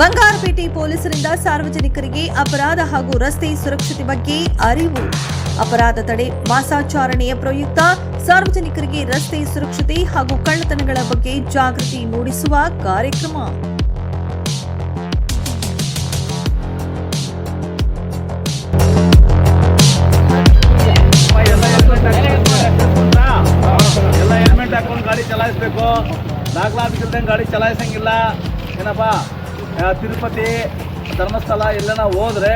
ಬಂಗಾರಪೇಟೆ ಪೊಲೀಸರಿಂದ ಸಾರ್ವಜನಿಕರಿಗೆ ಅಪರಾಧ ಹಾಗೂ ರಸ್ತೆ ಸುರಕ್ಷತೆ ಬಗ್ಗೆ ಅರಿವು. ಅಪರಾಧ ತಡೆ, ಮಾಸಾಚಾರಣೆಯ ಪ್ರಯುಕ್ತ ಸಾರ್ವಜನಿಕರಿಗೆ ರಸ್ತೆ ಸುರಕ್ಷತೆ ಹಾಗೂ ಕಳ್ಳತನಗಳ ಬಗ್ಗೆ ಜಾಗೃತಿ ಮೂಡಿಸುವ ಕಾರ್ಯಕ್ರಮ. ಗಾಡಿ ಚಲಾಯಿಸಬೇಕು. ದಾಖಲಾತಿ ಗಾಡಿ ಚಲಾಯಿಸಂಗಿಲ್ಲ. ಏನಪ್ಪ? ತಿರುಪತಿ ಧರ್ಮಸ್ಥಳ ಎಲ್ಲನ ಹೋದ್ರೆ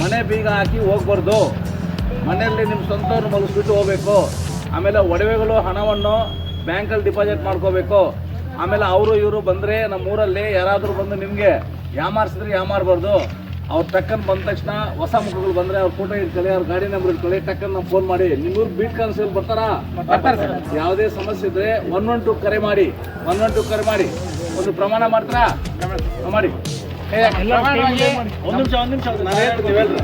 ಮನೆ ಬೀಗ ಹಾಕಿ ಹೋಗ್ಬಾರ್ದು. ಮನೆಯಲ್ಲಿ ನಿಮ್ಮ ಸ್ವಂತವ್ರು ಮಲಗಿಸ್ಬಿಟ್ಟು ಹೋಗ್ಬೇಕು. ಆಮೇಲೆ ಒಡವೆಗಳು, ಹಣವನ್ನು ಬ್ಯಾಂಕಲ್ಲಿ ಡಿಪಾಸಿಟ್ ಮಾಡ್ಕೋಬೇಕು. ಆಮೇಲೆ ಅವರು ಇವರು ಬಂದರೆ ನಮ್ಮೂರಲ್ಲಿ ಯಾರಾದರೂ ಬಂದು ನಿಮಗೆ ಯಾಮಾರಿಸಿದ್ರೆ ಯಾಮಾರಬಾರ್ದು. ಅವ್ರು ಟಕ್ಕನ್ ಬಂದ ತಕ್ಷಣ ಹೊಸ ಮುಖಗಳು ಬಂದರೆ ಅವ್ರ ಫೋಟೋ ಇಟ್ಕೊಳ್ಳಿ ಅವ್ರ ಗಾಡಿ ನಂಬರ್ ಇಟ್ಕೊಳ್ಳಿ ಟಕ್ಕನ್ ನಾವು ಫೋನ್ ಮಾಡಿ. ನಿಮ್ಮೂರು ಬೀಟ್ ಕನ್ಸಲ್ ಬರ್ತಾರಾ? ಯಾವುದೇ ಸಮಸ್ಯೆ ಇದ್ರೆ ಒನ್ ಒನ್ ಟು ಕರೆ ಮಾಡಿ. ಒನ್ ಒನ್ ಟು ಕರೆ ಮಾಡಿ. ಒಂದು ಪ್ರಮಾಣ ಮಾಡ್ತಾರಾ? ಮಾಡಿ. ಒಂದ್ ನಿಮಿಷ ಒಂದ್ ನಿಮಿಷ ನಾನು ಹೇಳ್ತೀನಿ ನೀವು ಇದು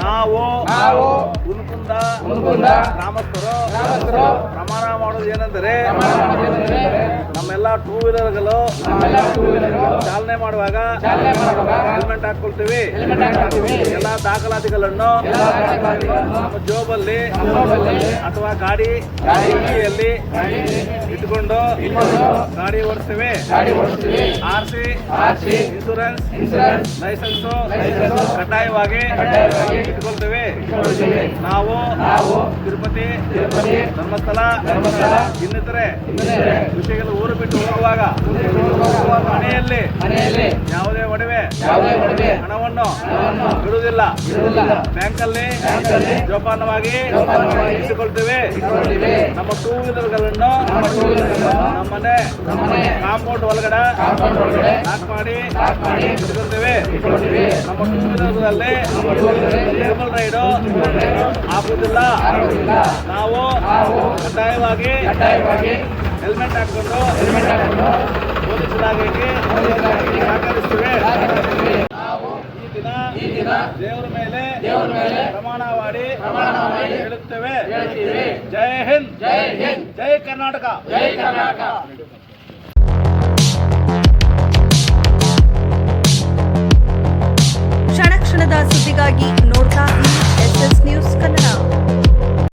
ನಾವು ಉಲ್ಕುಂದ ಗ್ರಾಮಸ್ಥರು ಪ್ರಮಾಣ ಮಾಡೋದು ಏನಂದ್ರೆ ನಮ್ಮೆಲ್ಲ ಟೂ ವೀಲರ್ಗಳು ಚಾಲನೆ ಮಾಡುವಾಗ ಹೆಲ್ಮೆಟ್ ಹಾಕೊಳ್ತೀವಿ. ಎಲ್ಲ ದಾಖಲಾತಿಗಳನ್ನು ನಮ್ಮ ಜೋಬಲ್ಲಿ ಅಥವಾ ಗಾಡಿ ಗಾಡಿಯಲ್ಲಿ ಇಟ್ಕೊಂಡು ಗಾಡಿ ಓಡಿಸ್ತೀವಿ. ಆರ್ ಸಿ ಇನ್ಸೂರೆನ್ಸ್ ಲೈಸೆನ್ಸು ಕಡ್ಡಾಯವಾಗಿ ಇಟ್ಕೊಳ್ತೀವಿ. ನಾವು ತಿರುಪತಿ ತಿರುಪತಿ ಧರ್ಮಸ್ಥಳ ಇನ್ನಿತರೆ ವಿಷಯಗಳು ಊರು ಬಿಟ್ಟು ಹೋಗುವಾಗ ಮನೆಯಲ್ಲಿ ಯಾವುದೇ ಒಡವೆ ಯಾವುದೇ ಒಡವೆ ಹಣವನ್ನು ಇಡುವುದಿಲ್ಲ. ಬ್ಯಾಂಕಲ್ಲಿ ಜೋಪಾನವಾಗಿ ಇಟ್ಟುಕೊಳ್ತೇವೆ. ನಮ್ಮ ಟೂ ವೀಲರ್ಗಳನ್ನು ನಮ್ಮ ಮನೆ ಕಾಂಪೌಂಡ್ ಒಳಗಡೆ ಲಾಕ್ ಮಾಡಿ ಇಟ್ಕೊಳ್ತೇವೆ ನಮ್ಮ ಟೂ ವೀಲರ್ಗಳಲ್ಲಿ ಟ್ರಿಬಲ್ ರೈಡು ಆಗುವುದಿಲ್ಲ. ನಾವು ಕಡ್ಡಾಯವಾಗಿ ಹೆಲ್ಮೆಟ್ ಹಾಕೊಂಡು ಪೊಲೀಸ್ ಇಲಾಖೆಗೆ ಸಹಕರಿಸ್ತೇವೆ ಈ ದಿನ ದೇವರ ಮೇಲೆ ದೇವರ ಮೇಲೆ ಪ್ರಮಾಣ ಮಾಡಿ ಹೇಳುತ್ತೇವೆ. ಜೈ ಹಿಂದ್. ಜೈ ಹಿಂದ್. ಜೈ ಕರ್ನಾಟಕ. ಜೈ ಕರ್ನಾಟಕ. ಕ್ಷಣ ಕ್ಷಣದ ಸುದ್ದಿಗಾಗಿ ನೋಡ್ತಾ